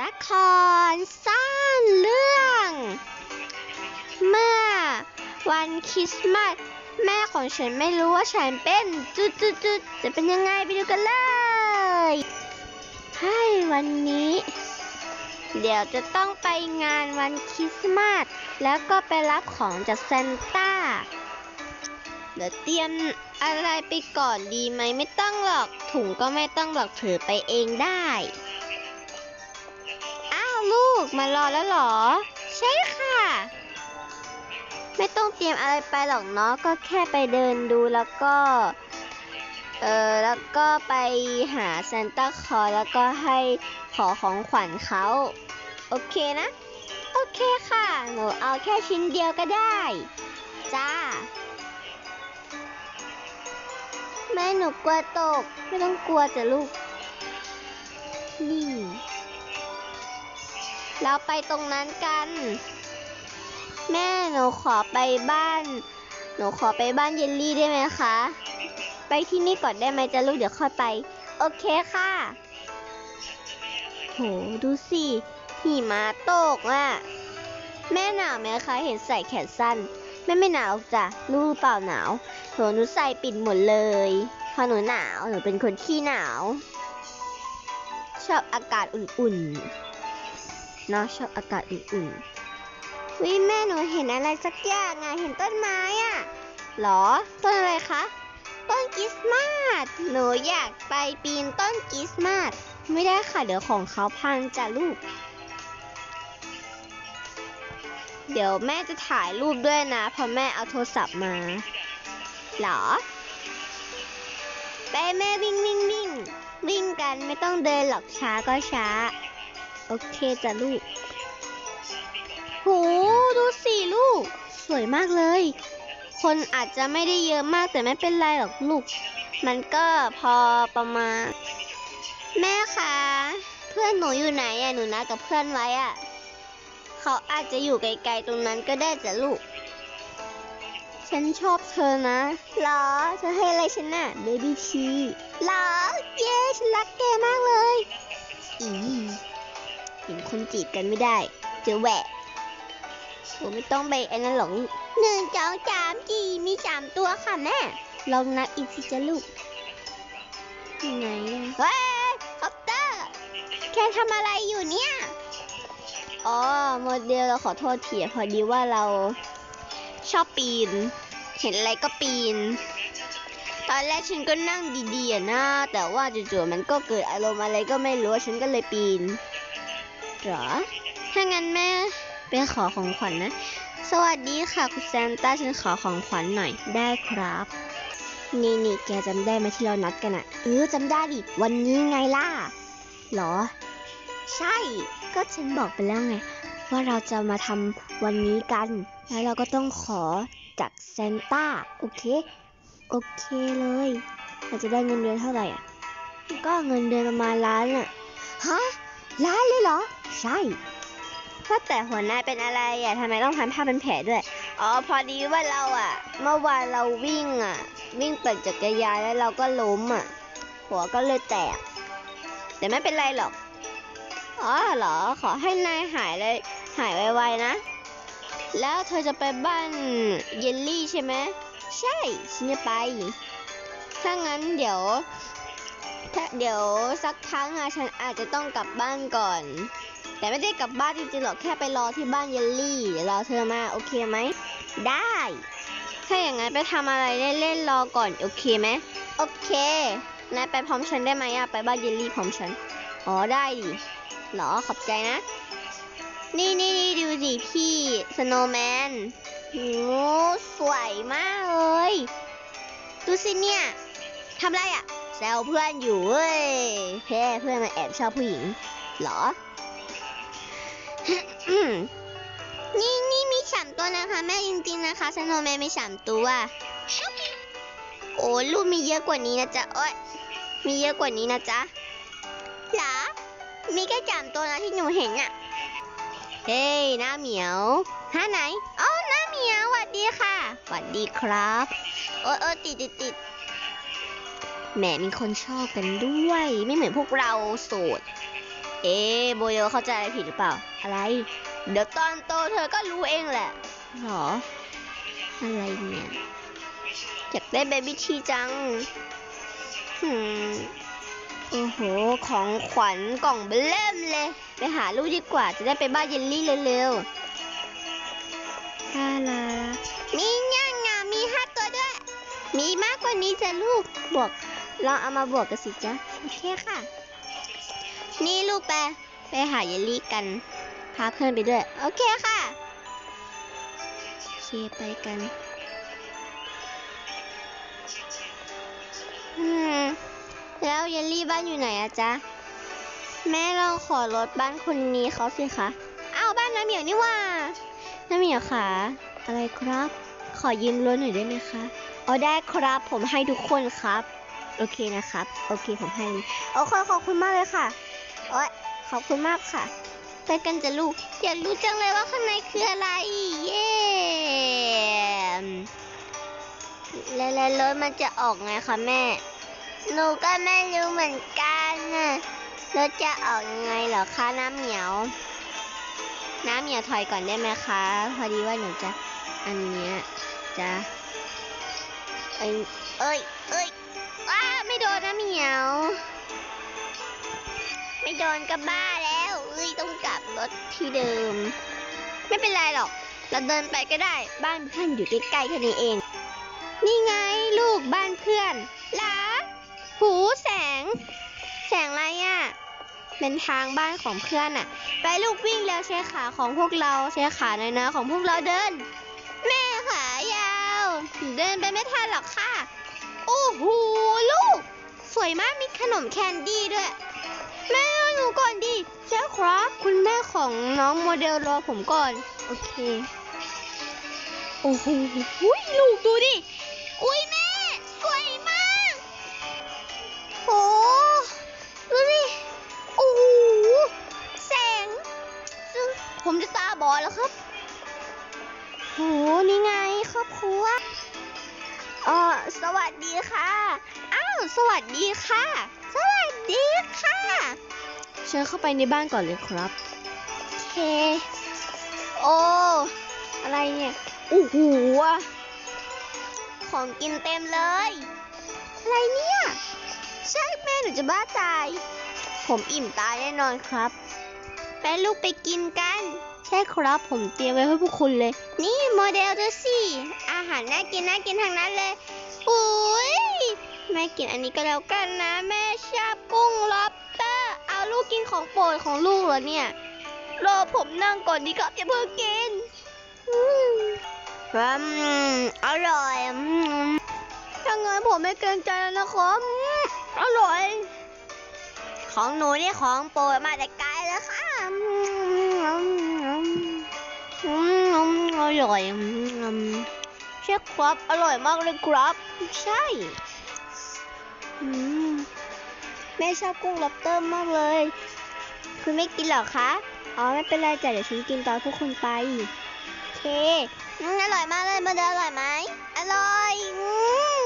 ละครสั้นเรื่อง เมื่อวันคริสต์มาสแม่ของฉันไม่รู้ว่าฉันเป็นจุดจุดจุดๆจะเป็นยังไงไปดูกันเลยให้วันนี้ เดี๋ยวจะต้องไปงานวันคริสต์มาสแล้วก็ไปรับของจากซานต้าเดี๋ยวเตรียมอะไรไปก่อนดีไหมไม่ต้องหรอกถุงก็ไม่ต้องหรอกถือไปเองได้ ลูกมารอแล้วเหรอ ใช่ค่ะ ไม่ต้องเตรียมอะไรไปหรอกเนาะก็แค่ไปเดินดูแล้วก็ เออแล้วก็ไปหาซานต้าคลอสแล้วก็ให้ขอของขวัญเขาโอเคนะ โอเคค่ะ หนูเอาแค่ชิ้นเดียวก็ได้ จ้า แม่หนูกลัวตก ไม่ต้องกลัวจ้ะลูก นี่ เราไปตรงนั้นกัน แม่หนูขอไปบ้าน หนูขอไปบ้านเยลลี่ได้ไหมคะ ไปที่นี่ก่อนได้ไหมจะลูกเดี๋ยวค่อยไป โอเคค่ะ โหดูสิหิมะตกอะ แม่หนาวไหมคะ เห็นใส่แขนสั้น แม่ไม่หนาวจ้ะรู้หรือเปล่าหนาวโหหนูใส่ปิดหมดเลยพราะหนูหนาวหนูเป็นคนขี้หนาว ชอบอากาศอุ่นๆ นาะชอบอากาศอุ่นๆวิแม่หนูเห็นอะไรสักอย่างอะเห็นต้นไม้อะหรอ ต้นอะไรคะ ต้นคริสต์มาส หนูอยากไปปีนต้นคริสต์มาส ไม่ได้ค่ะ เดี๋ยวของเขาพังจ้ะลูก เดี๋ยวแม่จะถ่ายรูปด้วยนะเพราะแม่เอาโทรศัพท์มา หรอ ไปแม่วิ่งวิ่งวิ่งวิ่งกันไม่ต้องเดินหรอกช้าก็ช้าโอเคจ้ะลูก โห ดูสิลูก สวยมากเลย คนอาจจะไม่ได้เยอะมากแต่ไม่เป็นไรหรอกลูก มันก็พอประมาณ แม่คะ เพื่อนหนูอยู่ไหนอะหนูนัดกับเพื่อนไว้อะเขาอาจจะอยู่ไกลๆตรงนั้นก็ได้จ้ะลูก ฉันชอบเธอนะหรอเธอให้อะไรฉันน่ะเบบี้ชีหรอเย้ ฉันรักแกมากเลยอี เห็นคนจีบกันไม่ได้ เจอแหวะโอ้ไม่ต้องไปไอ้นั่นหรอกลูกหนึ่งสองสามจีมีสามตัวค่ะแม่ ลองนับอีกสิจ้ะลูกไงอะเฮ้ยคอปเตอร์ แค่ทำอะไรอยู่เนี่ย อ๋อโมเดลเราขอโทษทีพอดีว่าเราชอบปีน เห็นอะไรก็ปีน ตอนแรกฉันก็นั่งดีๆอะนะ แต่ว่าจู่ๆมันก็เกิดอารมณ์อะไรก็ไม่รู้ ฉันก็เลยปีน หรอ ถ้างั้นแม่ไปขอของขวัญนะสวัสดีค่ะคุณซานต้าฉันขอของขวัญหน่อยได้ครับ นี่นี่แกจำได้ไหมที่เรานัดกันอะเออจำได้ดิ วันนี้ไงล่ะเหรอ ใช่ ก็ฉันบอกไปแล้วไง ว่าเราจะมาทำวันนี้กัน แล้วเราก็ต้องขอจากซานต้า โอเค โอเคเลย เราจะได้เงินเดือนเท่าไหร่อะ ก็เงินเดือนประมาณล้านอะ ฮะ ล้านเลยเหรอ ใช่ว่าแต่หัวหน้าเป็นอะไรอะทำไมต้องทำผ้าเป็นแผลด้วย อ๋อพอดีว่าเราอะ เมื่อวานเราวิ่งอะ วิ่งปั่นจักรยานแล้วเราก็ล้มอะ หัวก็เลยแตก แต่ไม่เป็นไรหรอก อ๋อเหรอ ขอให้นายหายเลย หายไวๆนะ แล้วเธอจะไปบ้านเยลลี่ใช่ไหม ใช่ ฉันจะไป ถ้างั้นเดี๋ยว ถ้าเดี๋ยวสักพักอะฉันอาจจะต้องกลับบ้านก่อน แต่ไม่ได้กลับบ้านจริงๆหรอกแค่ไปรอที่บ้านเยลลี่รอเธอมาโอเคไหมได้ถ้าอย่างนั้นไปทำอะไรเล่นๆรอก่อนโอเคไหมโอเคนายไปพร้อมฉันได้ไหมอะไปบ้านเยลลี่พร้อมฉันอ๋อได้ดิเหรอขอบใจนะ นี่นี่นี่ดูสิพี่สโนว์แมนโอ้สวยมากเลย ดูสิเนี่ยทำไรอะ่ะ ซวเพื่อนอยู่เว้ยเฮ้เพื่อนมาแอบชอบผู้หญิงเหรอ นี่นี่มีสามตัวนะคะ แม่จริงๆนะคะสโนแมนมีสามตัว โอ้ลูกมีเยอะกว่านี้นะจ๊ะ โอ้ยมีเยอะกว่านี้นะจ๊ะหรอมีแค่สามตัวนะที่หนูเห็นอะเฮ้ยหน้าเหมียวฮะไหนอ๋อหน้าเหมียวสวัสดีค่ะสวัสดีครับ โอ้ยโอ้ยติดติดติด แหมมีคนชอบกันด้วย ไม่เหมือนพวกเราโสด เอ๊ะโบโยเข้าใจอะไรผิดหรือเปล่า อะไร เดี๋ยวตอนโตเธอก็รู้เองแหละหรอ อะไรเนี่ย อยากได้เบบี้ทีจังหืมโอ้โห ของขวัญกล่องเบลเริ่มเลย ไปหาลูกดีกว่าจะได้ไปบ้านเยลลี่เร็วๆลาลามีย่างงามีห้าตัวด้วย มีมากกว่านี้จ้ะลูก บวก ลองเอามาบวกกันสิจ๊ะโอเคค่ะ นี่ลูกไปไปหาเยลลี่กัน พาเพื่อนไปด้วย โอเคค่ะเคไปกันแล้วเยลลี่บ้านอยู่ไหนอะจ๊ะ แม่ลองขอรถบ้านคนนี้เขาสิคะอ้าวบ้านน้ำเหมียวนี่ว่าน้ำเหมียวค่ะอะไรครับ ขอยืมรถหน่อยได้ไหมคะอ๋อได้ครับผมให้ทุกคนครับ โอเคนะครับ โอเคผมให้โอเคขอบคุณมากเลยค่ะโอ้ยขอบคุณมากค่ะไปกันจะลูก อยากรู้จังเลยว่าข้างในคืออะไร เย้แล้วแล้วรถมันจะออกไงคะแม่ หนูก็ไม่รู้เหมือนกันนะรถจะออกยังไงเหรอคะน้ำเหมียว น้ำเหมียวถอยก่อนได้ไหมคะ พอดีว่าหนูจะอันเนี้ยจะเอ้ยเอ้ย นน้ำเหมียว ไม่โดนก็บ้าแล้วเอ้ยต้องกลับรถที่เดิม ไม่เป็นไรหรอก เราเดินไปก็ได้ บ้านเพื่อนอยู่ใกล้ๆแค่นี้เอง นี่ไงลูกบ้านเพื่อนลาหูแสง แสงอะไรอะเป็นทางบ้านของเพื่อนอะ ไปลูกวิ่งแล้วใช้ขาของพวกเราใช้ขาในอยนะของพวกเราเดิน แม่ขายาว เดินไปไม่ทันหรอกค่ะ โอ้โหลูก สวยมากมีขนมแคนดี้ด้วย แม่รอหนูก่อนดิใช่ครับ คุณแม่ของน้องโมเดลรอผมก่อน โอเค โอ้โหอุ๊ยลูกดูดิ อุ้ยแม่ สวยมากโอ้ดูดิโอ้โหแสงผมจะตาบอดแล้วครับโหนี่ไงครอบครัวเออสวัสดีค่ะ สวัสดีค่ะ สวัสดีค่ะ เชิญเข้าไปในบ้านก่อนเลยครับโอเค โอ้อะไรเนี่ยโอ้โหของกินเต็มเลย อะไรเนี่ย ใช่แม่หนูจะบ้าตาย ผมอิ่มตายแน่นอนครับไปลูกไปกินกัน ใช่ครับผมเตรียมไว้ให้พวกคุณเลย นี่โมเดลดูสิ อาหารน่ากินน่ากินทางนั้นเลยอุ้ยแม่ กินอันนี้ก็แล้วกันนะ แม่ชอบกุ้งล็อบสเตอร์เอาลูกกินของโปรดของลูกเหรอเนี่ยรอผมนั่งก่อนดีครับอย่าเพิ่งกินอืมอืมอร่อยอืมถ้างั้นผมไม่เกรงใจแล้วนะครับอืมอร่อย ของหนูนี่ของโปรดมาแต่ไกลแล้วค่ะอืมอืมอืมอร่อยอืมใช่ครับ อร่อยมากเลยครับ ใช่อืมแม่ชอบกุ้งล็อบสเตอร์มากเลย คุณไม่กินหรอคะ อ๋อไม่เป็นไรจ้ะเดี๋ยวฉันกินตอนพวกคุณไปโอเคอืมอร่อยมากเลยมาเดออร่อยไหมอร่อยอืม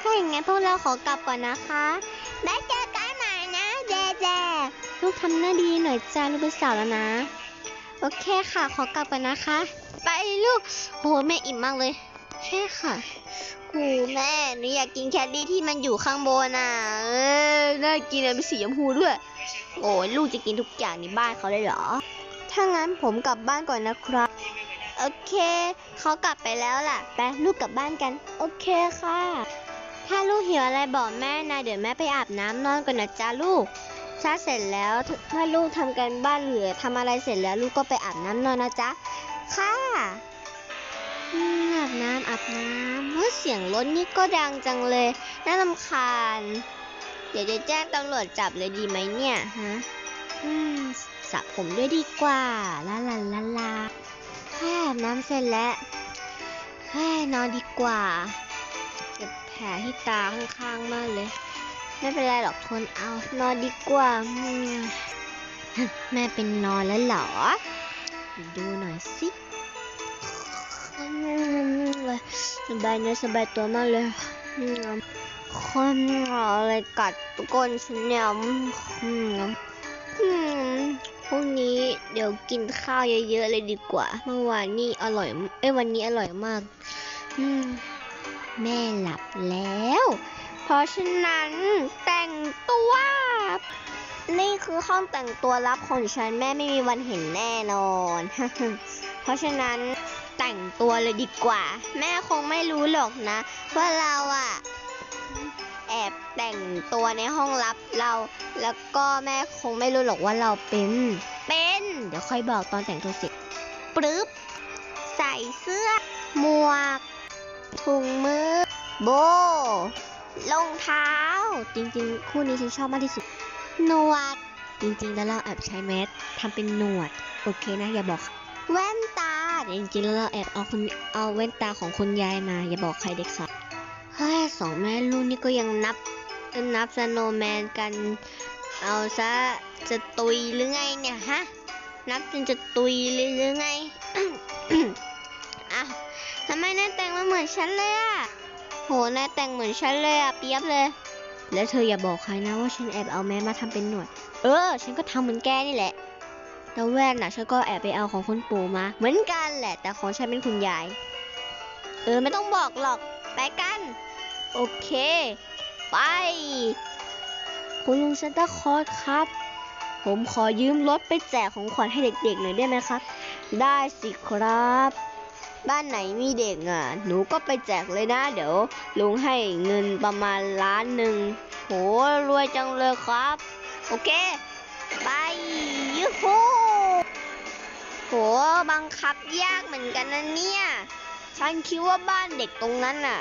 ถ้าอย่างงั้นพวกเราขอกลับก่อนนะคะได้เจอกันใหม่นะเจเจลูกทำหน้าดีหน่อยจ้าลูกเป็นสาวแล้วนะ โอเคค่ะขอกลับก่อนนะคะ ไปลูกโหแม่อิ่มมากเลย ใช่ค่ะโหแม่หนูอยากกินแคดดี้ที่มันอยู่ข้างบนอะเออน่ากินอะเป็นสีชมพูด้วย โอ้ยลูกจะกินทุกอย่างในบ้านเขาเลยเหรอ ถ้างั้นผมกลับบ้านก่อนนะครับ โอเค เขากลับไปแล้วล่ะ ไปลูกกลับบ้านกัน โอเคค่ะ ถ้าลูกหิวอะไรบอกแม่นะเดี๋ยวแม่ไปอาบน้ำนอนก่อนนะจ๊ะลูกถ้าเสร็จแล้วถถ้าลูกทำการบ้านหรือทำอะไรเสร็จแล้วลูกก็ไปอาบน้ำนอนนะจ๊ะ ค่ะ อาบน้ำอาบน้ำเฮ้ยเสียงรถนี่ก็ดังจังเลย น่ารำคาญ เดี๋ยวจะแจ้งตำรวจจับเลยดีไหมเนี่ยฮะสระผมด้วยดีกว่าลาลาลาลาแค่อาบน้ำเสร็จแล้วแนอนดีกว่าเจ็บแผลที่ตาข้างๆมากเลย ไม่เป็นไรหรอกทนเอา นอนดีกว่า แม่เป็นนอนแล้วเหรอ ดูหน่อยสิ สบายเนื้อสบายตัวมากเลยคนอะไรกัดก้นฉันเนี่ยมพรุ่งนี้เดี๋ยวกินข้าวเยอะๆเลยดีกว่า เมื่อวานนี่อร่อย เอ้ยวันนี้อร่อยมากมแม่หลับแล้ว เพราะฉะนั้นแต่งตัว นี่คือห้องแต่งตัวลับของฉันแม่ไม่มีวันเห็นแน่นอน เพราะฉะนั้นแต่งตัวเลยดีกว่า แม่คงไม่รู้หรอกนะ ว่าเราอะแอบแต่งตัวในห้องลับเรา แล้วก็แม่คงไม่รู้หรอกว่าเราเป็นเป็น เดี๋ยวค่อยบอกตอนแต่งตัวเสร็จปรึ๊บใส่เสื้อ หมวก ถุงมือ โบรองเท้า จริงๆ คู่นี้ฉันชอบมากที่สุด หนวด จริงๆ แล้วเราแอบใช้แมสทำเป็นหนวด โอเคนะ อย่าบอก แว่นตาแต่จริงๆแล้วเราแอบเอาคุณเอาแว่นตาของคุณยายมา อย่าบอกใครเด็กค่ะเฮ้ยสองแม่ลูกนี่ก็ยังนับนับสโนแมนกัน เอาซะจะตุยหรือไงเนี่ยฮะ นับจนจะตุยเลยหรือไงอ้าวทำไมนายแต่งมาเหมือนฉันเลยอะโหนายแต่งเหมือนฉันเลยอะเปียบเลย แล้วเธออย่าบอกใครนะว่าฉันแอบเอาแม่มาทำเป็นหนวด เออ ฉันก็ทำเหมือนแกนี่แหละ แล้วแว่นน่ะฉันก็แอบไปเอาของคุณปู่มา เหมือนกันแหละ แต่ของฉันเป็นคุณยาย เออไม่ต้องบอกหรอก ไปกัน โอเค ไป คุณลุงซันตาคลอสครับ ผมขอยืมรถไปแจกของขวัญให้เด็กๆหน่อยได้ไหมครับ ได้สิครับ บ้านไหนมีเด็กอะ หนูก็ไปแจกเลยนะ เดี๋ยวลุงให้เงินประมาณล้านหนึ่งโหรวยจังเลยครับ โอเค โหบังคับยากเหมือนกันนะเนี่ย ฉันคิดว่าบ้านเด็กตรงนั้นน่ะ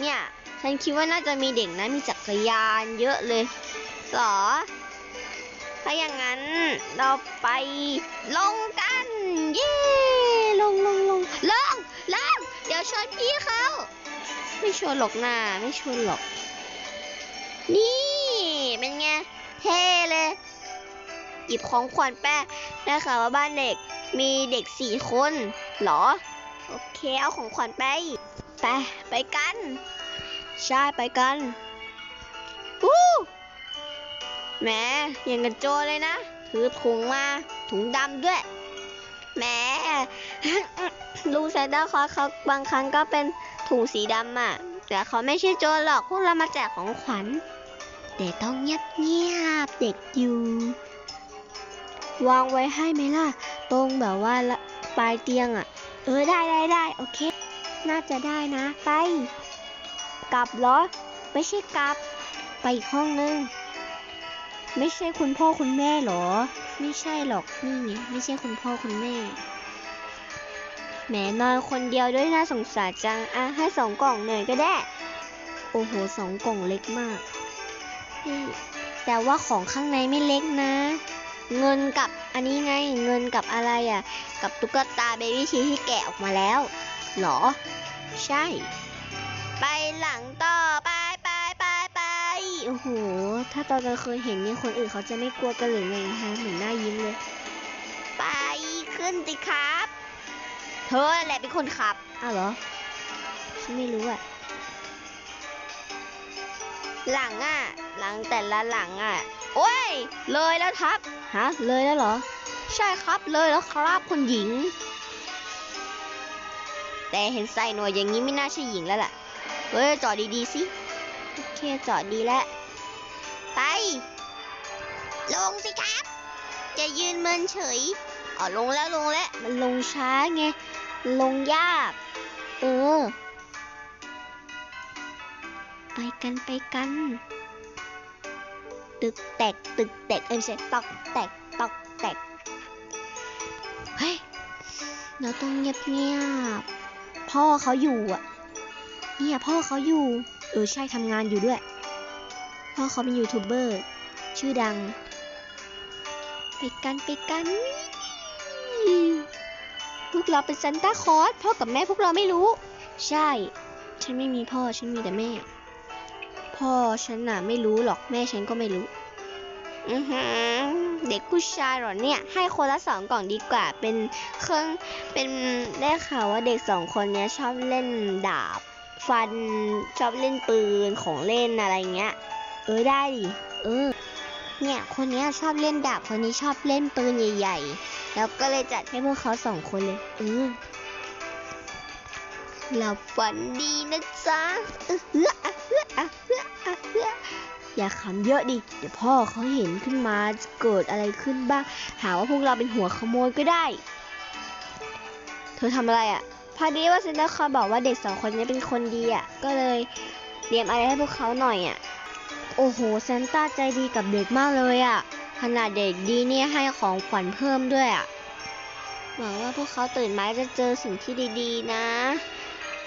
เนี่ย ฉันคิดว่าน่าจะมีเด็กนะมีจักรยานเยอะเลยหรอ ถ้าอย่างนั้นเราไปลงกัน เย้ลงลงลงลงลงเดี๋ยวชวนพี่เขาไม่ชวนหรอกนะไม่ชวนหรอก นี่เป็นไงเท่เลย หยิบของขวัญแป้ได้ข่าวว่าบ้านเด็กมีเด็กสี่คนหรอ โอเคเอาของขวัญไป ไป ไปกัน ใช่ไปกันวู้แหมอย่างกับโจรเลยนะ ถือถุงมาถุงดำด้วยแหมลุงซานต้าคลอสเขาบางครั้งก็เป็นถุงสีดำอะ แต่เขาไม่ใช่โจรหรอกพวกเรามาแจกของขวัญแต่ต้องเงียบเงียบๆเด็กอยู่ วางไว้ให้ไหมล่ะ ตรงแบบว่าละปลายเตียงอะ เออได้ได้ได้โอเค น่าจะได้นะ ไป กลับเหรอ ไม่ใช่กลับ ไปอีกห้องนึง ไม่ใช่คุณพ่อคุณแม่หรอ ไม่ใช่หรอกนี่ไงไม่ใช่คุณพ่อคุณแม่แหมนอนคนเดียวด้วยน่าสงสารจัง อะ ให้สองกล่องหน่อยก็ได้ โอ้โหสองกล่องเล็กมาก แต่ว่าของข้างในไม่เล็กนะ เงินกับอันนี้ไงเงินกับอะไรอะ กับตุ๊กตาเบบี้ชีที่แกะออกมาแล้วเหรอ ใช่ ไปหลังต่อไปไปไปไปโอ้โห ถ้าตอนกลางคืนเห็นนี่คนอื่นเขาจะไม่กลัวกันหรือไงฮะเหมือนหน้ายิ้มเลย ไปขึ้นสิครับ เธอแหละเป็นคนขับอ้าวเหรอฉันไม่รู้อะหลังอะหลังแต่ละหลังอะโอ้ย เลยแล้วครับ ฮะเลยแล้วเหรอ ใช่ครับเลยแล้วครับคุณหญิง แต่เห็นใส่หนวดอย่างนี้ไม่น่าใช่หญิงแล้วล่ะเฮ้ยจอดดีๆสิโอเคจอดดีแล้วไป ลงสิครับ จะยืนเมินเฉยอ๋อลงแล้วลงแล้วมันลงช้าไงลงยาก เออ ไปกันไปกัน ตึกแตกตึกแตกเอ้ยไม่ใช่ตอกแตกตอกแตกเฮ้ยเราต้องเงียบเงียบพ่อเขาอยู่อะ เนี่ยพ่อเขาอยู่เออใช่ทำงานอยู่ด้วย พ่อเขาเป็นยูทูบเบอร์ชื่อดังไปกันไปกันพวกเราเป็นซันต้าคอสพ่อกับแม่พวกเราไม่รู้ ใช่ ฉันไม่มีพ่อฉันมีแต่แม่ พ่อฉันน่ะไม่รู้หรอกแม่ฉันก็ไม่รู้ อือหือเด็กผู้ชายเหรอเนี่ย ให้คนละสองกล่องดีกว่า เป็นเครื่องเป็นได้ข่าวว่าเด็กสองคนเนี้ยชอบเล่นดาบ ฟันชอบเล่นปืนของเล่นอะไรเงี้ย เออได้ดิเออ เนี่ยคนเนี้ยชอบเล่นดาบคนนี้ชอบเล่นปืนใหญ่ ๆ แล้วก็เลยจัดให้พวกเขาสองคนเลยเออ หลับฝันดีนะจ๊ะ อย่าขำเยอะดิ เดี๋ยวพ่อเขาเห็นขึ้นมาจะเกิดอะไรขึ้นบ้าง หาว่าพวกเราเป็นหัวขโมยก็ได้ เธอทำอะไรอะ่ะ พอดีว่าซินเดอร์คอยบอกว่าเด็กสองคนนี้เป็นคนดีอะ่ะ ก็เลยเตรียมอะไรให้พวกเขาหน่อยอะ่ะ โอ้โหซานต้าใจดีกับเด็กมากเลยอะ่ะ ขนาดเด็กดีเนี่ยให้ของขวัญเพิ่มด้วยอะ่ะหวังว่าพวกเขาตื่นมาจะเจอสิ่งที่ดีๆ นะ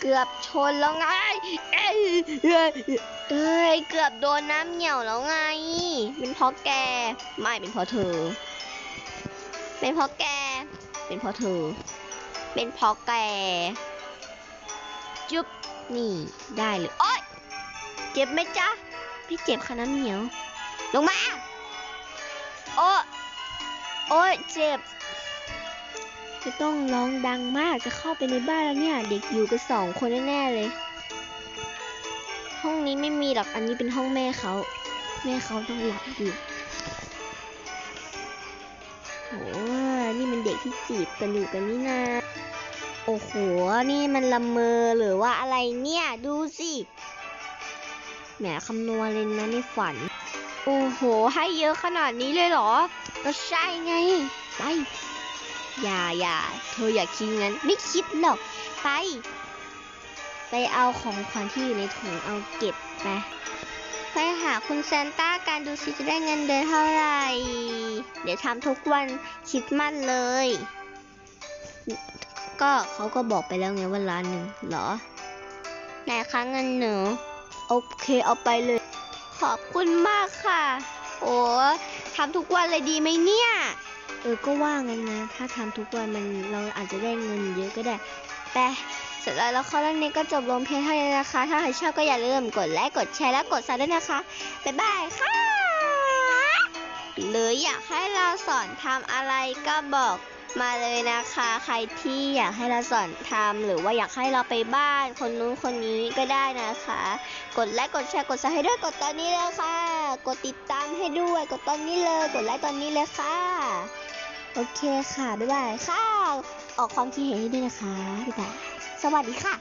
เกือบชนแล้วไง เอ้ยเอ้ยเกือบโดนน้ำเหนียวแล้วไง เป็นเพราะแก ไม่เป็นเพราะเธอ เป็นเพราะแก เป็นเพราะเธอ เป็นเพราะแก จุ๊บ นี่ได้เลย โอ๊ย เจ็บไหมจ๊ะพี่เจ็บค่ะน้ำเหนียว ลงมา โอ้โอ้ยเจ็บ จะต้องร้องดังมากจะเข้าไปในบ้านแล้วเนี่ย เด็กอยู่กันสองคนแน่ๆเลย ห้องนี้ไม่มีหรอกอันนี้เป็นห้องแม่เขาแม่เขาต้องหลับอยู่โอ้นี่มันเด็กที่จีบกันอยู่กันนี่นาโอ้โห นี่มันละเมอหรือว่าอะไรเนี่ย ดูสิแหมคำนวณเลยนะในฝัน โอ้โห ให้เยอะขนาดนี้เลยเหรอ ก็ใช่ไง ไป อย่าอย่าเธออย่าคิดงั้น ไม่คิดหรอก ไป ไปเอาของขวัญที่อยู่ในถุงเอาเก็บไป ไปหาคุณซานต้าการดูสิจะได้เงินเดือนเท่าไหร่ เดี๋ยวทำทุกวันคิดมั่นเลย ก็เขาก็บอกไปแล้วไงว่าล้านหนึ่งเหรอ ไหนคะเงินหนูโอเคเอาไปเลย ขอบคุณมากค่ะ โอ้ทำทุกวันเลยดีไหมเนี่ย เออก็ว่างั้นนะ ถ้าทำทุกวันมันเราอาจจะได้เงินเยอะก็ได้ แต่เสร็จแล้วละครเรื่องนี้ก็จบลงเพียงเท่านี้นะคะ ถ้าใครชอบก็อย่าลืมกดไลค์กดแชร์และกดซับด้วยนะคะ บ๊ายบายค่ะ หรืออยากให้เราสอนทำอะไรก็บอกมาเลยนะคะ ใครที่อยากให้เราสอนทำหรือว่าอยากให้เราไปบ้าน คนนู้นคนนี้ก็ได้นะคะ กดไลค์กดแชร์กดซับให้ด้วยกดตอนนี้เลยค่ะ กดติดตามให้ด้วย กดตอนนี้เลย กดไลค์ตอนนี้เลยค่ะ โอเคค่ะ บ๊ายบายค่ะ ออกความคิดเห็นให้ด้วยนะคะบ๊ายบายสวัสดีค่ะ